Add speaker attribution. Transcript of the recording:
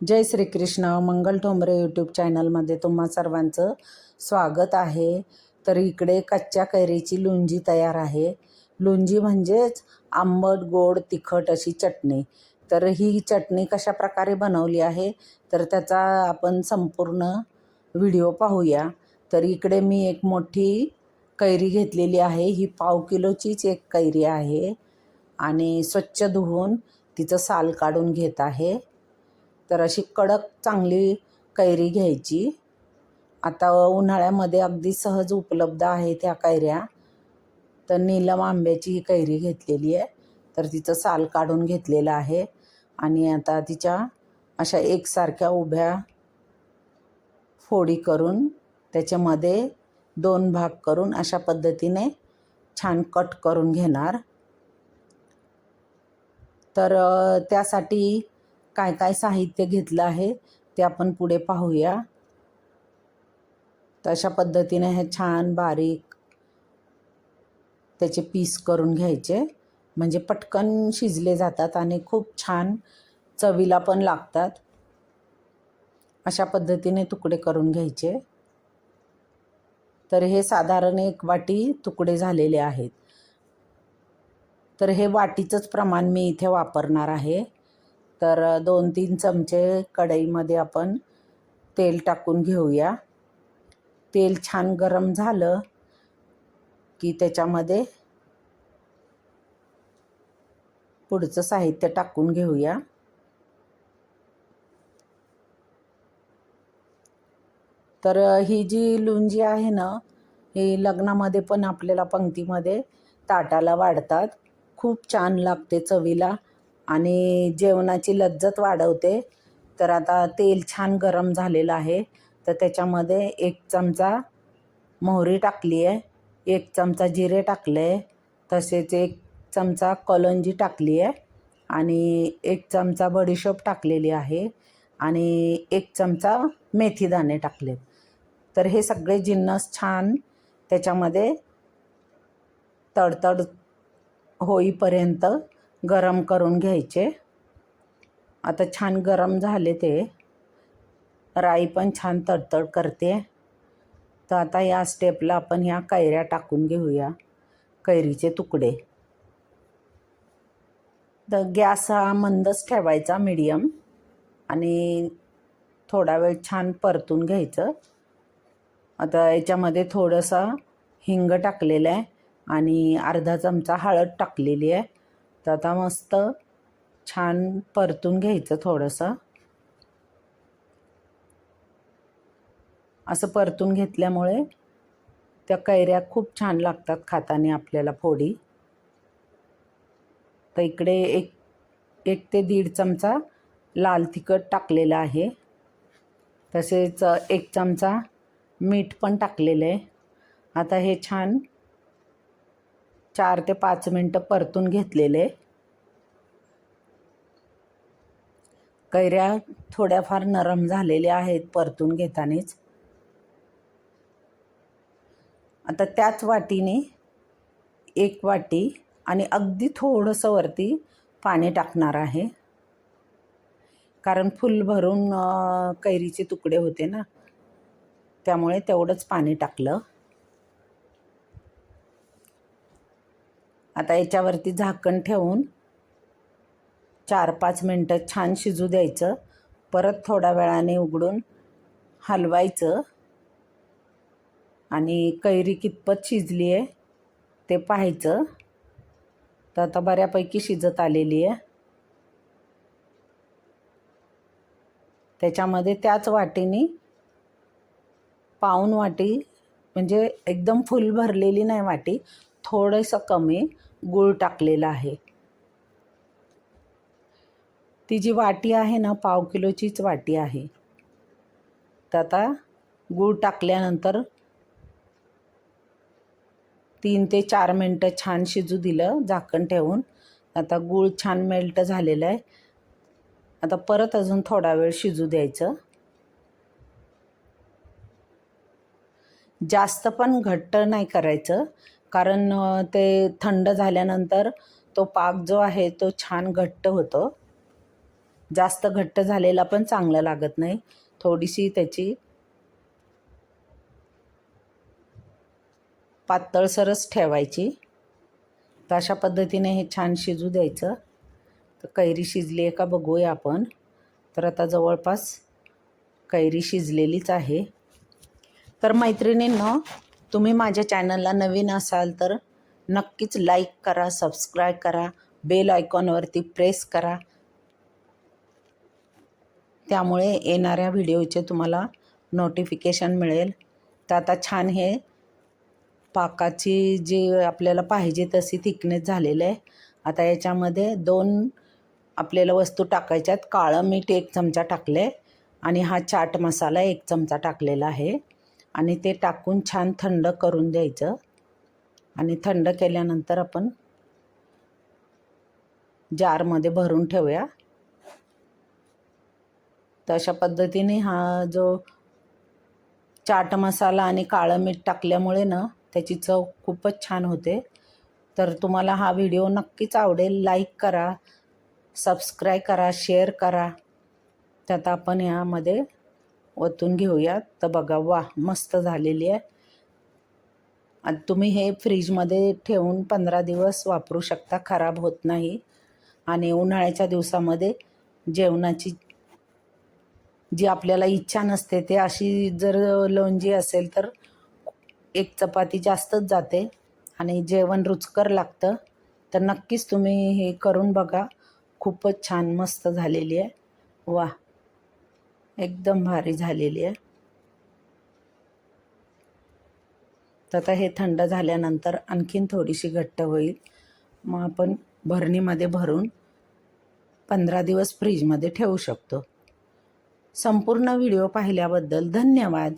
Speaker 1: जय Shrikrishna Mangal Thombare YouTube चॅनलमध्ये तुम्हा सर्वांचं स्वागत आहे. तर इकडे कच्च्या कैरीची लुंजी तयार आहे. लुंजी म्हणजेच आंबट गोड तिखट अशी चटणी. तर ही चटणी कशा प्रकारे बनवली आहे? तर त्याचा आपण संपूर्ण व्हिडिओ पाहूया. तर इकडे मी एक मोठी कैरी घेतलेली आहे. ही पाव किलोचीच एक कैरी आहे. आणि स्वच्छ धुवून तिचं साल काढून घेत आहे. तर अशी कडक चांगली कैरी घ्यायची. आता उन्हाळ्यामध्ये अगदी सहज उपलब्ध आहे त्या कैऱ्या. तर नीलम आंब्याची ही कैरी घेतलेली आहे. तर तिचं साल काढून घेतलेलं आहे. आणि आता तिच्या अशा एकसारख्या उभ्या फोडी करून त्याच्यामध्ये दोन भाग करून अशा पद्धतीने छान कट करून घेणार. तर त्यासाठी काय काय साहित्य घेतलं आहे ते आपण पुढे पाहूया. तर अशा पद्धतीने हे छान बारीक त्याचे पीस करून घ्यायचे. म्हणजे पटकन शिजले जातात आणि खूप छान चवीला पण लागतात. अशा पद्धतीने तुकडे करून घ्यायचे. तर हे साधारण एक वाटी तुकडे झालेले आहेत. तर हे वाटीचंच प्रमाण मी इथे वापरणार आहे. तर दोन तीन चमचे कढईमध्ये आपण तेल टाकून घेऊया. तेल छान गरम झालं की त्याच्यामध्ये पुढचं साहित्य टाकून घेऊया. तर ही जी लुंजी आहे ना ही लग्नामध्ये पण आपल्याला पंक्तीमध्ये ताटाला वाढतात. खूप छान लागते चवीला. आणि जेवणाची लज्जत वाढवते. तर आता तेल छान गरम झालेलं आहे. तर त्याच्यामध्ये एक चमचा मोहरी टाकली आहे. एक चमचा जिरे टाकले तसेच एक चमचा कलंजी टाकली आहे. आणि एक चमचा बडीशोप टाकलेली आहे. आणि एक चमचा मेथीदाणे टाकले तर हे सगळे जिन्नस छान त्याच्यामध्ये तडतड होईपर्यंत गरम करून घ्यायचे. आता छान गरम झाले ते. राई पण छान तडतड करते. तर आता या स्टेपला आपण ह्या कैऱ्या टाकून घेऊया. कैरीचे तुकडे. तर गॅस हा मंदच ठेवायचा मीडियम आणि थोडा वेळ छान परतून घ्यायचं. आता याच्यामध्ये थोडंसं हिंग टाकलेलं आहे. आणि अर्धा चमचा हळद टाकलेली आहे. तर आता मस्त छान परतून घ्यायचं थोडंसं. असं परतून घेतल्यामुळे त्या कैऱ्या खूप छान लागतात खाताने आपल्याला फोडी. तर इकडे एक एक ते दीड चमचा लाल तिखट टाकलेलं आहे. तसेच एक चमचा मीठ पण टाकलेलं आहे. आता हे छान चार ते पाच मिनटं परतून घेतलेले. कैऱ्या थोड्याफार नरम झालेल्या आहेत परतून घेतानीच. आता त्याच वाटीने एक वाटी आणि अगदी थोडंसं वरती पाणी टाकणार आहे. कारण फुल भरून कैरीचे तुकडे होते ना त्यामुळे तेवढंच पाणी टाकलं. आता याच्यावरती झाकण ठेवून चार पाच मिनटं छान शिजू द्यायचं. परत थोड्या वेळाने उघडून हलवायचं. आणि कैरी कितपत शिजली आहे ते पाहायचं. तर आता बऱ्यापैकी शिजत आलेली आहे त्याच्यामध्ये त्याच वाटीने पाऊन वाटी म्हणजे एकदम फुल भरलेली नाही वाटी थोडंसं कमी गूळ टाकलेला आहे. ती जी वाटी आहे ना पाव किलोचीच वाटी आहे. तर आता गूळ टाकल्यानंतर तीन ते चार मिनटं छान शिजू दिलं झाकण ठेवून. आता गूळ छान मेल्ट झालेलं आहे. आता परत अजून थोडा वेळ शिजू द्यायचं. जास्त पण घट्ट नाही करायचं. कारण ते थंड झाल्यानंतर तो पाक जो आहे तो छान घट्ट होतो. जास्त घट्ट झालेला पण चांगलं लागत नाही. थोडीशी त्याची पातळसरच ठेवायची. तर अशा पद्धतीने हे छान शिजू द्यायचं. तर कैरी शिजली आहे का बघूया आपण. तर आता जवळपास कैरी शिजलेलीच आहे. तर मैत्रिणींनो तुम्ही माझ्या चॅनलला नवीन असाल तर नक्कीच लाईक करा सबस्क्राईब करा बेल आयकॉनवरती प्रेस करा. त्यामुळे येणाऱ्या व्हिडिओचे तुम्हाला नोटिफिकेशन मिळेल. तर आता छान हे पाकाची जी आपल्याला पाहिजे तशी थिकनेस झालेलं आहे. आता याच्यामध्ये दोन आपल्याला वस्तू टाकायच्यात. काळं मीठ एक चमचा टाकलं आहे आणि हा चाट मसाला एक चमचा टाकलेला आहे. आणि ते टाकून छान थंड करून द्यायचं. आणि थंड केल्यानंतर आपण जारमध्ये भरून ठेवूया. तर अशा पद्धतीने हा जो चाट मसाला आणि काळं मीठ टाकल्यामुळे ना त्याची चव खूपच छान होते. तर तुम्हाला हा व्हिडिओ नक्कीच आवडेल. लाईक करा सबस्क्राईब करा शेअर करा. त्यात आपण यामध्ये ओतून घेऊयात. तर बघा वा मस्त झालेली आहे. आणि तुम्ही हे फ्रीजमध्ये ठेवून पंधरा दिवस वापरू शकता खराब होत नाही. आणि उन्हाळ्याच्या दिवसामध्ये जेवणाची जी आपल्याला इच्छा नसते ते अशी जर लोणजी असेल तर एक चपाती जास्तच जाते. आणि जेवण रुचकर लागतं. तर नक्कीच तुम्ही हे करून बघा. खूपच छान मस्त झालेली आहे. वा एकदम भारी झालेली आहे. तर आता हे थंड झाल्यानंतर आणखीन थोडीशी घट्ट होईल. मग आपण भरणीमध्ये भरून पंधरा दिवस फ्रीजमध्ये ठेवू शकतो. संपूर्ण व्हिडिओ पाहिल्याबद्दल धन्यवाद.